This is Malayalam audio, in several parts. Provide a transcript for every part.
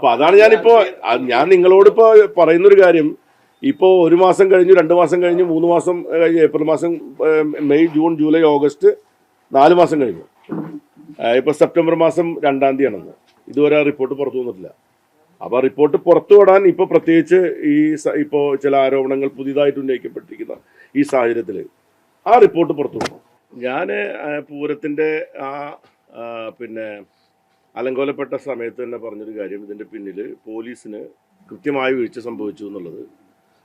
അപ്പൊ അതാണ് ഞാനിപ്പോ ഞാൻ നിങ്ങളോടിപ്പോ പറയുന്നൊരു കാര്യം. ഇപ്പോ ഒരു മാസം കഴിഞ്ഞു രണ്ട് മാസം കഴിഞ്ഞു മൂന്ന് മാസം കഴിഞ്ഞു ഏപ്രിൽ മാസം മെയ് ജൂൺ ജൂലൈ ഓഗസ്റ്റ് നാല് മാസം കഴിഞ്ഞു. ഇപ്പൊ സെപ്റ്റംബർ മാസം രണ്ടാം തീയതിയാണെന്ന്. ഇതുവരെ ആ റിപ്പോർട്ട് പുറത്തു വന്നിട്ടില്ല. അപ്പൊ ആ റിപ്പോർട്ട് പുറത്തു വിടാൻ ഇപ്പൊ പ്രത്യേകിച്ച് ഈ ഇപ്പോ ചില ആരോപണങ്ങൾ പുതിയതായിട്ട് ഉന്നയിക്കപ്പെട്ടിരിക്കുന്ന ഈ സാഹചര്യത്തിൽ ആ റിപ്പോർട്ട് പുറത്തു വിടണം. ഞാൻ പൂരത്തിന്റെ ആ, പിന്നെ അലങ്കോലപ്പെട്ട സമയത്ത് തന്നെ പറഞ്ഞൊരു കാര്യം ഇതിന്റെ പിന്നിൽ പോലീസിന് കൃത്യമായ വീഴ്ച സംഭവിച്ചു എന്നുള്ളത്.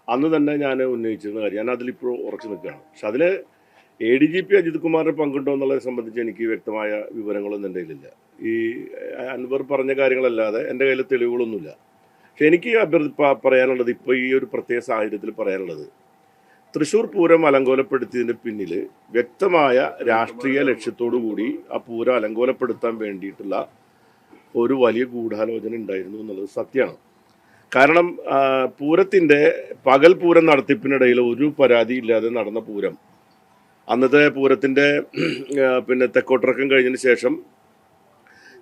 അന്ന് തന്നെ ഞാൻ ഉന്നയിച്ചിരുന്ന കാര്യം ഞാൻ അതിലിപ്പോൾ ഉറച്ചു നിൽക്കുകയാണ്. പക്ഷെ അതിൽ A D G P Ajith കുമാറിന് പങ്കുണ്ടോ എന്നുള്ളതിനെ സംബന്ധിച്ച് എനിക്ക് വ്യക്തമായ വിവരങ്ങളൊന്നും എന്റെ കയ്യിലില്ല. ഈ അൻവർ പറഞ്ഞ കാര്യങ്ങളല്ലാതെ എന്റെ കയ്യിൽ തെളിവുകളൊന്നുമില്ല. പക്ഷെ എനിക്ക് പറയാനുള്ളത് ഇപ്പോൾ ഈ ഒരു പ്രത്യേക സാഹചര്യത്തിൽ പറയാനുള്ളത് തൃശ്ശൂർ പൂരം അലങ്കോലപ്പെടുത്തിയതിന് പിന്നിൽ വ്യക്തമായ രാഷ്ട്രീയ ലക്ഷ്യത്തോടു കൂടി ആ പൂരം അലങ്കോലപ്പെടുത്താൻ വേണ്ടിയിട്ടുള്ള ഒരു വലിയ ഗൂഢാലോചന ഉണ്ടായിരുന്നു എന്നുള്ളത് സത്യമാണ്. കാരണം പൂരത്തിന്റെ പകൽ പൂരം നടത്തിപ്പിനിടയിൽ ഒരു പരാതി ഇല്ലാതെ നടന്ന പൂരം. അന്നത്തെ പൂരത്തിന്റെ പിന്നെ തെക്കോട്ടിറക്കം കഴിഞ്ഞതിന് ശേഷം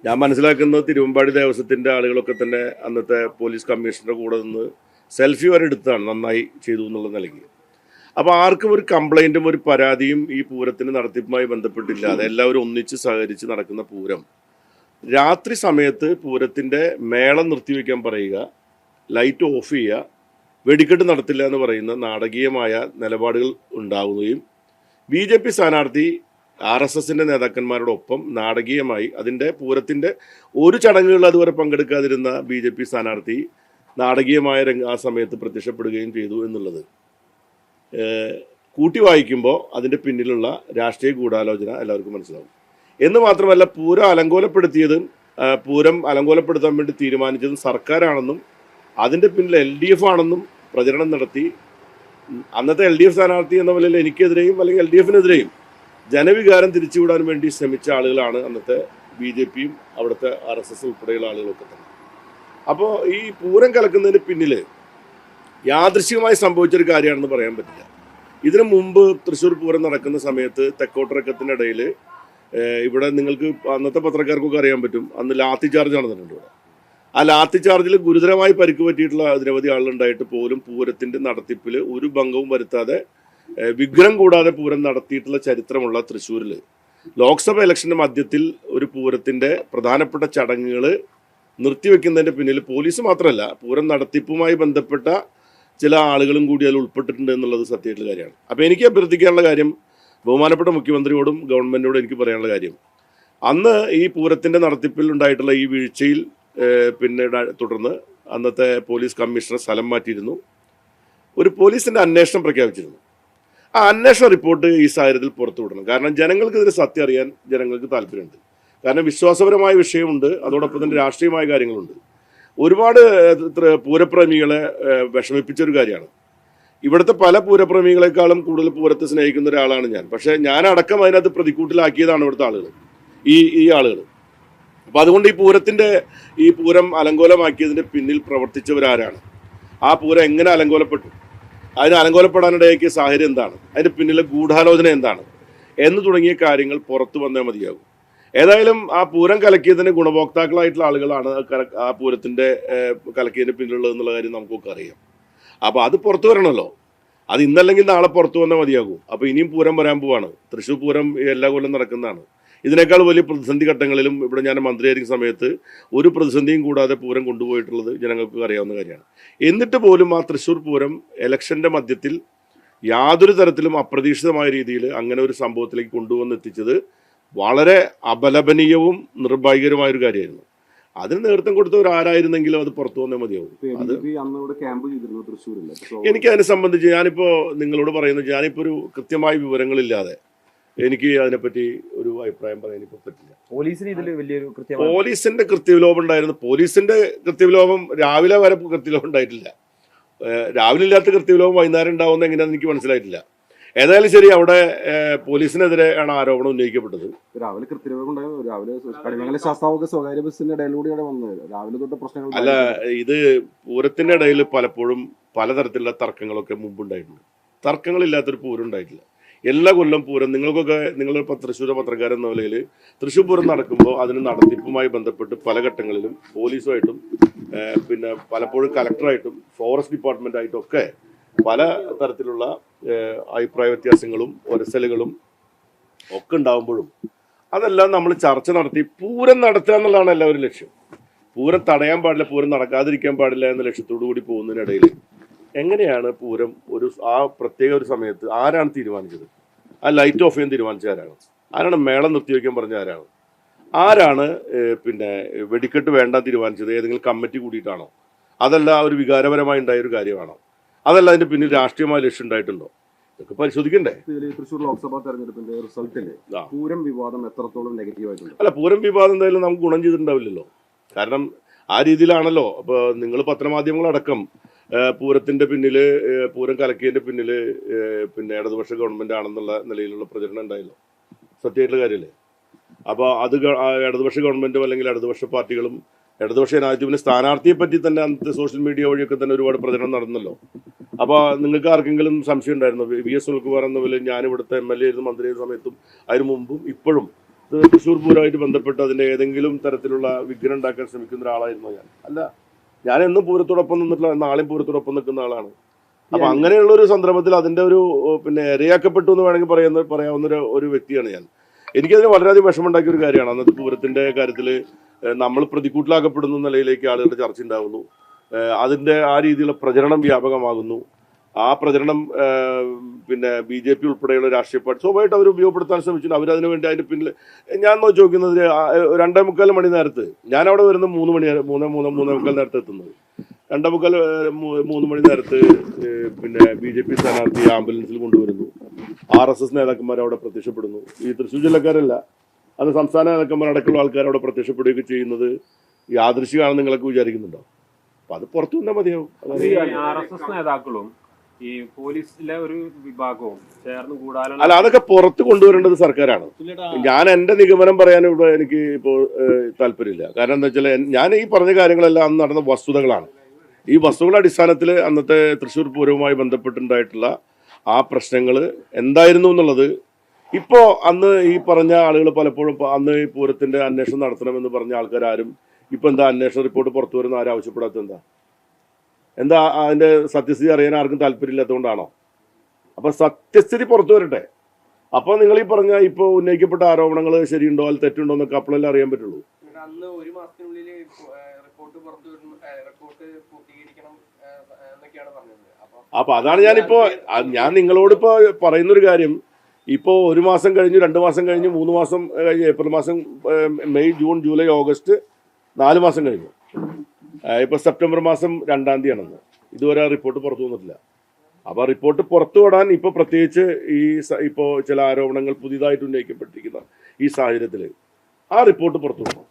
ഞാൻ മനസ്സിലാക്കുന്നത് തിരുവമ്പാടി ദേവസ്വത്തിന്റെ ആളുകളൊക്കെ തന്നെ അന്നത്തെ പോലീസ് കമ്മീഷണറുടെ കൂടെ നിന്ന് സെൽഫി വരെ എടുത്താണ് നന്നായി ചെയ്തു എന്നുള്ള നിലയ്ക്ക്. അപ്പോൾ ആർക്കും ഒരു കംപ്ലൈന്റും ഒരു പരാതിയും ഈ പൂരത്തിന് നടത്തിപ്പുമായി ബന്ധപ്പെട്ടില്ലാതെ എല്ലാവരും ഒന്നിച്ച് സഹകരിച്ച് നടക്കുന്ന പൂരം. രാത്രി സമയത്ത് പൂരത്തിന്റെ മേളം നിർത്തിവെക്കാൻ പറയുക ലൈറ്റ് ഓഫ് ചെയ്യുക വെടിക്കെട്ട് നടത്തില്ല എന്ന് പറയുന്ന നാടകീയമായ നിലപാടുകൾ ഉണ്ടാവുകയും ബി ജെ പി സ്ഥാനാർത്ഥി ആർ എസ് എസിന്റെ നേതാക്കന്മാരോടൊപ്പം നാടകീയമായി അതിന്റെ പൂരത്തിന്റെ ഒരു ചടങ്ങുകളിൽ അതുവരെ പങ്കെടുക്കാതിരുന്ന ബി ജെ പി സ്ഥാനാർത്ഥി നാടകീയമായ രംഗ ആ സമയത്ത് പ്രത്യക്ഷപ്പെടുകയും ചെയ്തു എന്നുള്ളത്. കൂട്ടി വായിക്കുമ്പോൾ അതിന്റെ പിന്നിലുള്ള രാഷ്ട്രീയ ഗൂഢാലോചന എല്ലാവർക്കും മനസ്സിലാവും. എന്ന് മാത്രമല്ല പൂരം അലങ്കോലപ്പെടുത്തിയതും പൂരം അലങ്കോലപ്പെടുത്താൻ വേണ്ടി തീരുമാനിച്ചതും സർക്കാരാണെന്നും അതിന്റെ പിന്നിൽ എൽ ഡി എഫ് ആണെന്നും പ്രചരണം നടത്തി. അന്നത്തെ എൽ ഡി എഫ് സ്ഥാനാർത്ഥി എന്ന നിലയിൽ എനിക്കെതിരെയും അല്ലെങ്കിൽ എൽ ഡി എഫിനെതിരെയും ജനവികാരം തിരിച്ചുവിടാൻ വേണ്ടി ശ്രമിച്ച ആളുകളാണ് അന്നത്തെ ബി ജെ പിയും അവിടുത്തെ ആർ എസ് എസ് ഉൾപ്പെടെയുള്ള ആളുകളൊക്കെ തന്നെ. അപ്പോൾ ഈ പൂരം കലക്കുന്നതിന് പിന്നിൽ യാദൃശ്ചികമായി സംഭവിച്ചൊരു കാര്യമാണെന്ന് പറയാൻ പറ്റില്ല. ഇതിനു മുമ്പ് തൃശ്ശൂർ പൂരം നടക്കുന്ന സമയത്ത് തെക്കോട്ടിറക്കത്തിനിടയിൽ ഇവിടെ നിങ്ങൾക്ക് അന്നത്തെ പത്രക്കാർക്കൊക്കെ അറിയാൻ പറ്റും. അന്ന് ലാത്തി ചാർജ് നടന്നിട്ടുണ്ട് ഇവിടെ. ആ ലാത്തി ചാർജിൽ ഗുരുതരമായി പരിക്ക് പറ്റിയിട്ടുള്ള നിരവധി ആളുണ്ടായിട്ട് പോലും പൂരത്തിന്റെ നടത്തിപ്പിൽ ഒരു ഭംഗവും വരുത്താതെ വിഗ്രഹം കൂടാതെ പൂരം നടത്തിയിട്ടുള്ള ചരിത്രമുള്ള തൃശ്ശൂരിൽ ലോക്സഭ ഇലക്ഷന്റെ മധ്യത്തിൽ ഒരു പൂരത്തിന്റെ പ്രധാനപ്പെട്ട ചടങ്ങുകൾ നിർത്തിവെക്കുന്നതിന്റെ പിന്നിൽ പോലീസ് മാത്രമല്ല പൂരം നടത്തിപ്പുമായി ബന്ധപ്പെട്ട ചില ആളുകളും കൂടി അതിൽ ഉൾപ്പെട്ടിട്ടുണ്ട് എന്നുള്ളത് സത്യമായിട്ടുള്ള കാര്യമാണ്. അപ്പോൾ എനിക്ക് അഭ്യർത്ഥിക്കാനുള്ള കാര്യം ബഹുമാനപ്പെട്ട മുഖ്യമന്ത്രിയോടും ഗവൺമെന്റിനോടും എനിക്ക് പറയാനുള്ള കാര്യം. അന്ന് ഈ പൂരത്തിന്റെ നടത്തിപ്പിൽ ഉണ്ടായിട്ടുള്ള ഈ വീഴ്ചയിൽ പിന്നെ തുടർന്ന് അന്നത്തെ പോലീസ് കമ്മീഷണർ സ്ഥലം മാറ്റിയിരുന്നു. ഒരു പോലീസിന്റെ അന്വേഷണം പ്രഖ്യാപിച്ചിരുന്നു. ആ അന്വേഷണ റിപ്പോർട്ട് ഈ സാഹചര്യത്തിൽ പുറത്തുവിടണം കാരണം ജനങ്ങൾക്ക് ഇതിന് സത്യം അറിയാൻ ജനങ്ങൾക്ക് താല്പര്യമുണ്ട്. കാരണം വിശ്വാസപരമായ വിഷയമുണ്ട് അതോടൊപ്പം തന്നെ രാഷ്ട്രീയമായ കാര്യങ്ങളുണ്ട്. ഒരുപാട് പൂരപ്രേമികളെ വിഷമിപ്പിച്ചൊരു കാര്യമാണ്. ഇവിടുത്തെ പല പൂരപ്രേമികളെക്കാളും കൂടുതൽ പൂരത്തെ സ്നേഹിക്കുന്ന ഒരാളാണ് ഞാൻ. പക്ഷേ ഞാൻ അടക്കം അതിനകത്ത് പ്രതിക്കൂട്ടിലാക്കിയതാണ് ഇവിടുത്തെ ആളുകൾ. ഈ ഈ ആളുകൾ. അപ്പം അതുകൊണ്ട് ഈ പൂരത്തിന്റെ ഈ പൂരം അലങ്കോലമാക്കിയതിന്റെ പിന്നിൽ പ്രവർത്തിച്ചവരാരാണ്? ആ പൂരം എങ്ങനെ അലങ്കോലപ്പെട്ടു? അതിന് അലങ്കോലപ്പെടാനിടയാക്കിയ സാഹചര്യം എന്താണ്? അതിന്റെ പിന്നിലെ ഗൂഢാലോചന എന്താണ്? എന്ന് തുടങ്ങിയ കാര്യങ്ങൾ പുറത്തു വന്നേ മതിയാകും. ഏതായാലും ആ പൂരം കലക്കിയതിന് ഗുണഭോക്താക്കളായിട്ടുള്ള ആളുകളാണ് ആ പൂരത്തിന്റെ കലക്കിയതിന് പിന്നിലുള്ളത് എന്നുള്ള കാര്യം നമുക്കൊക്കെ അറിയാം. അപ്പൊ അത് പുറത്തു വരണമല്ലോ അത് ഇന്നല്ലെങ്കിൽ നാളെ പുറത്തു വന്നാൽ മതിയാകും. അപ്പൊ ഇനിയും പൂരം വരാൻ പോവാണ്. തൃശ്ശൂർ പൂരം എല്ലാ കൊല്ലം നടക്കുന്നതാണ്. ഇതിനേക്കാൾ വലിയ പ്രതിസന്ധി ഘട്ടങ്ങളിലും ഇവിടെ ഞാൻ മന്ത്രിയായിരിക്കുന്ന സമയത്ത് ഒരു പ്രതിസന്ധിയും കൂടാതെ പൂരം കൊണ്ടുപോയിട്ടുള്ളത് ജനങ്ങൾക്ക് അറിയാവുന്ന കാര്യമാണ്. എന്നിട്ട് പോലും ആ തൃശ്ശൂർ പൂരം ഇലക്ഷന്റെ മധ്യത്തിൽ യാതൊരു തരത്തിലും അപ്രതീക്ഷിതമായ രീതിയിൽ അങ്ങനെ ഒരു സംഭവത്തിലേക്ക് കൊണ്ടുവന്നെത്തിച്ചത് വളരെ അപലപനീയവും നിർഭാഗ്യകരമായ ഒരു കാര്യമായിരുന്നു. അതിന് നേതൃത്വം കൊടുത്തവർ ആരായിരുന്നെങ്കിലും അത് പുറത്തു വന്നേ മതിയാവും. അത് എനിക്ക് അതിനെ സംബന്ധിച്ച് ഞാനിപ്പോ നിങ്ങളോട് പറയുന്നത് ഞാനിപ്പോ ഒരു കൃത്യമായ വിവരങ്ങളില്ലാതെ എനിക്ക് അതിനെപ്പറ്റി ഒരു അഭിപ്രായം പറയാൻ ഇപ്പോൾ പറ്റില്ല. പോലീസിന് ഇതിൽ വലിയൊരു കൃത്യം പോലീസിന്റെ കൃത്യവിലോപം ഉണ്ടായിരുന്നു. പോലീസിന്റെ കൃത്യവിലോപം രാവിലെ വരെ കൃത്യവിലോപം ഉണ്ടായിട്ടില്ല. രാവിലെ ഇല്ലാത്ത കൃത്യവിലോപം വൈകുന്നേരം ഉണ്ടാവുന്ന എങ്ങനെയാണെന്ന് എനിക്ക് മനസ്സിലായിട്ടില്ല. ഏതായാലും ശരി അവിടെ പോലീസിനെതിരെ ആണ് ആരോപണം ഉന്നയിക്കപ്പെട്ടത്. രാവിലെ രാവിലെ കടിമംഗല ശാസ്താവൊക്കെ സ്വകാര്യ ബസ്സിന്റെ ഇടയിലൂടെയാണ് വന്നത്. രാവിലെ തൊട്ട് പ്രശ്നങ്ങൾ അല്ല ഇത് പൂരത്തിന്റെ ഇടയിൽ പലപ്പോഴും പലതരത്തിലുള്ള തർക്കങ്ങളൊക്കെ മുമ്പുണ്ടായിട്ടുണ്ട്. തർക്കങ്ങളില്ലാത്തൊരു പൂരം ഉണ്ടായിട്ടില്ല. എല്ലാ കൊല്ലം പൂരം നിങ്ങൾക്കൊക്കെ നിങ്ങൾ തൃശ്ശൂർ പത്രക്കാരൻ എന്ന നിലയിൽ തൃശ്ശൂർ പൂരം നടക്കുമ്പോൾ അതിന് നടത്തിപ്പുമായി ബന്ധപ്പെട്ട് പല ഘട്ടങ്ങളിലും പോലീസുമായിട്ടും പിന്നെ പലപ്പോഴും കലക്ടറായിട്ടും ഫോറസ്റ്റ് ഡിപ്പാർട്ട്മെന്റായിട്ടും ഒക്കെ പല തരത്തിലുള്ള അഭിപ്രായ വ്യത്യാസങ്ങളും ഒരസലുകളും ഒക്കെ ഉണ്ടാകുമ്പോഴും അതെല്ലാം നമ്മൾ ചർച്ച നടത്തി പൂരം നടത്തുക എന്നുള്ളതാണ് എല്ലാവരും ലക്ഷ്യം. പൂരം തടയാൻ പാടില്ല പൂരം നടക്കാതിരിക്കാൻ പാടില്ല എന്ന ലക്ഷ്യത്തോടു കൂടി പോകുന്നതിനിടയിൽ എങ്ങനെയാണ് പൂരം ഒരു ആ പ്രത്യേക ഒരു സമയത്ത് ആരാണ് തീരുമാനിച്ചത്? ആ ലൈറ്റ് ഓഫ് ചെയ്യാൻ തീരുമാനിച്ച ആരാണ്? ആരാണ് മേളം നിർത്തിവെക്കാൻ പറഞ്ഞ ആരാണ്? ആരാണ് പിന്നെ വെടിക്കെട്ട് വേണ്ട തീരുമാനിച്ചത്? ഏതെങ്കിലും കമ്മിറ്റി കൂടിയിട്ടാണോ? അതല്ല ഒരു വികാരപരമായി ഉണ്ടായ ഒരു കാര്യമാണോ? അതല്ല അതിന്റെ പിന്നിൽ രാഷ്ട്രീയമായ ലക്ഷ്യം ഉണ്ടായിട്ടുണ്ടോ? ഇതൊക്കെ പരിശോധിക്കണ്ടേ? തൃശ്ശൂർ ലോക്സഭാ തെരഞ്ഞെടുപ്പിന്റെ റിസൾട്ടിൽ പൂരം വിവാദം എത്രത്തോളം നെഗറ്റീവ് ആയിട്ടുണ്ട്? അല്ല പൂരം വിവാദം എന്തായാലും നമുക്ക് ഗുണം ചെയ്തിട്ടുണ്ടാവില്ലല്ലോ. കാരണം ആ രീതിയിലാണല്ലോ. അപ്പോൾ നിങ്ങൾ പത്രമാധ്യമങ്ങളടക്കം പൂരത്തിന്റെ പിന്നിൽ പൂരം കലക്കിയതിന്റെ പിന്നിൽ പിന്നെ ഇടതുപക്ഷ ഗവൺമെന്റ് ആണെന്നുള്ള നിലയിലുള്ള പ്രചരണം ഉണ്ടായല്ലോ. സത്യമായിട്ടുള്ള കാര്യമല്ലേ അപ്പോൾ അത് ഇടതുപക്ഷ ഗവൺമെന്റും അല്ലെങ്കിൽ ഇടതുപക്ഷ പാർട്ടികളും ഇടതുപക്ഷ രാജുവിന് സ്ഥാനാർത്ഥിയെ പറ്റി തന്നെ അന്നത്തെ സോഷ്യൽ മീഡിയ വഴിയൊക്കെ തന്നെ ഒരുപാട് പ്രചരണം നടന്നല്ലോ. അപ്പോൾ നിങ്ങൾക്ക് ആർക്കെങ്കിലും സംശയം ഉണ്ടായിരുന്നു? വി എസ് സുനിൽകുമാർ എന്ന പോലെ ഞാൻ ഇവിടുത്തെ എം എൽ എ ആയിരുന്നു മന്ത്രി ആയിരുന്ന സമയത്തും അതിനു മുമ്പും ഇപ്പോഴും തൃശൂർ തൃശ്ശൂർ പൂരമായിട്ട് ബന്ധപ്പെട്ട് അതിന്റെ ഏതെങ്കിലും തരത്തിലുള്ള വിഘ്നം ഉണ്ടാക്കാൻ ശ്രമിക്കുന്ന ഒരാളായിരുന്നു ഞാൻ. അല്ല ഞാൻ എന്നും പൂരത്തോടൊപ്പം നിന്നിട്ടുള്ള നാളെയും പൂരത്തോടൊപ്പം നിൽക്കുന്ന ആളാണ്. അപ്പൊ അങ്ങനെയുള്ള ഒരു സന്ദർഭത്തിൽ അതിന്റെ ഒരു പിന്നെ ഇരയാക്കപ്പെട്ടു എന്ന് വേണമെങ്കിൽ പറയുന്ന പറയാവുന്ന ഒരു ഒരു വ്യക്തിയാണ് ഞാൻ. എനിക്കതിന് വളരെയധികം വിഷമമുണ്ടാക്കിയ ഒരു കാര്യമാണ്. അന്നത്തെ പൂരത്തിന്റെ കാര്യത്തിൽ നമ്മൾ പ്രതിക്കൂട്ടിലാക്കപ്പെടുന്ന നിലയിലേക്ക് ആളുകളുടെ ചർച്ച ഉണ്ടാകുന്നു അതിന്റെ ആ രീതിയിലുള്ള പ്രചരണം വ്യാപകമാകുന്നു. ആ പ്രചരണം പിന്നെ ബി ജെ പി ഉൾപ്പെടെയുള്ള രാഷ്ട്രീയ പാർട്ടി സ്വാഭാവികമായിട്ട് അവർ ഉപയോഗപ്പെടുത്താൻ ശ്രമിച്ചു അവരതിനു വേണ്ടി അതിന്റെ പിന്നിൽ ഞാൻ നോക്കി ഏഹ് രണ്ടേ മുക്കാൽ മണി നേരത്ത് ഞാൻ അവിടെ വരുന്ന മൂന്ന് മണി മൂന്ന് മൂന്ന് മൂന്നേ മുക്കാൽ നേരത്തെ എത്തുന്നത്. രണ്ടേ മുക്കാൽ മൂന്ന് മണി നേരത്ത് പിന്നെ ബി ജെ പി സ്ഥാനാർത്ഥി ആംബുലൻസിൽ കൊണ്ടുവരുന്നു. ആർ എസ് എസ് നേതാക്കന്മാർ അവിടെ പ്രത്യക്ഷപ്പെടുന്നു. ഈ തൃശ്ശൂർ ജില്ലക്കാരല്ല. അത് സംസ്ഥാന നേതാക്കന്മാർ അടക്കമുള്ള ആൾക്കാർ അവിടെ പ്രത്യക്ഷപ്പെടുകയൊക്കെ ചെയ്യുന്നത് യാദൃശികമാണെന്ന് നിങ്ങളൊക്കെ വിചാരിക്കുന്നുണ്ടോ? അപ്പൊ അത് പുറത്തു വന്നാൽ മതിയാവും. അതാണ് ഈ ആർ എസ് എസ് നേതാക്കളും ഈ പോലീസിലെ ഒരു വിഭാഗവും ചേർന്ന് കൂടാലും അല്ല അതൊക്കെ പുറത്ത് കൊണ്ടുവരേണ്ടത് സർക്കാരാണ്. ഞാൻ എന്റെ നിഗമനം പറയാൻ ഇവിടെ എനിക്ക് ഇപ്പോൾ താല്പര്യമില്ല. കാരണം എന്താ വെച്ചാൽ ഞാൻ ഈ പറഞ്ഞ കാര്യങ്ങളെല്ലാം അന്ന് നടന്ന വസ്തുതകളാണ്. ഈ വസ്തുക്കളുടെ അടിസ്ഥാനത്തിൽ അന്നത്തെ തൃശ്ശൂർ പൂരവുമായി ബന്ധപ്പെട്ടുണ്ടായിട്ടുള്ള ആ പ്രശ്നങ്ങൾ എന്തായിരുന്നു എന്നുള്ളത് ഇപ്പോ അന്ന് ഈ പറഞ്ഞ ആളുകൾ പലപ്പോഴും അന്ന് ഈ പൂരത്തിന്റെ അന്വേഷണം നടത്തണമെന്ന് പറഞ്ഞ ആൾക്കാരും ഇപ്പൊ എന്താ അന്വേഷണ റിപ്പോർട്ട് പുറത്തു വരുന്ന ആരും ആവശ്യപ്പെടാത്ത എന്താ? എന്താ അതിന്റെ സത്യസ്ഥിതി അറിയാൻ ആർക്കും താല്പര്യമില്ലാത്തതുകൊണ്ടാണോ? അപ്പൊ സത്യസ്ഥിതി പുറത്തു വരട്ടെ. അപ്പോൾ നിങ്ങൾ ഈ പറഞ്ഞ ഇപ്പോൾ ഉന്നയിക്കപ്പെട്ട ആരോപണങ്ങൾ ശരിയുണ്ടോ അതിൽ തെറ്റുണ്ടോ എന്നൊക്കെ അപ്പോഴല്ലേ അറിയാൻ പറ്റുള്ളൂ. അന്ന് ഒരു മാസത്തിനുള്ളിൽ റിപ്പോർട്ട് പുറത്തു റിപ്പോർട്ട് പൂർത്തീകരിക്കണം എന്നൊക്കെയാണ് പറഞ്ഞത്. അപ്പൊ അതാണ് ഞാനിപ്പോ ഞാൻ നിങ്ങളോട് ഇപ്പോ പറയുന്നൊരു കാര്യം. ഇപ്പോ ഒരു മാസം കഴിഞ്ഞു രണ്ട് മാസം കഴിഞ്ഞു മൂന്ന് മാസം കഴിഞ്ഞ് ഏപ്രിൽ മാസം മെയ് ജൂൺ ജൂലൈ ഓഗസ്റ്റ് നാല് മാസം കഴിഞ്ഞു. ഇപ്പോൾ സെപ്റ്റംബർ മാസം രണ്ടാം തീയതിയാണെന്ന്. ഇതുവരെ ആ റിപ്പോർട്ട് പുറത്തു വന്നിട്ടില്ല. അപ്പോൾ റിപ്പോർട്ട് പുറത്തു വിടാൻ ഇപ്പോൾ പ്രത്യേകിച്ച് ഈ ഇപ്പോൾ ഇപ്പോ ചില ആരോപണങ്ങൾ പുതിയതായിട്ട് ഉന്നയിക്കപ്പെട്ടിരിക്കുന്ന ഈ സാഹചര്യത്തിൽ ആ റിപ്പോർട്ട് പുറത്തു വിടണം.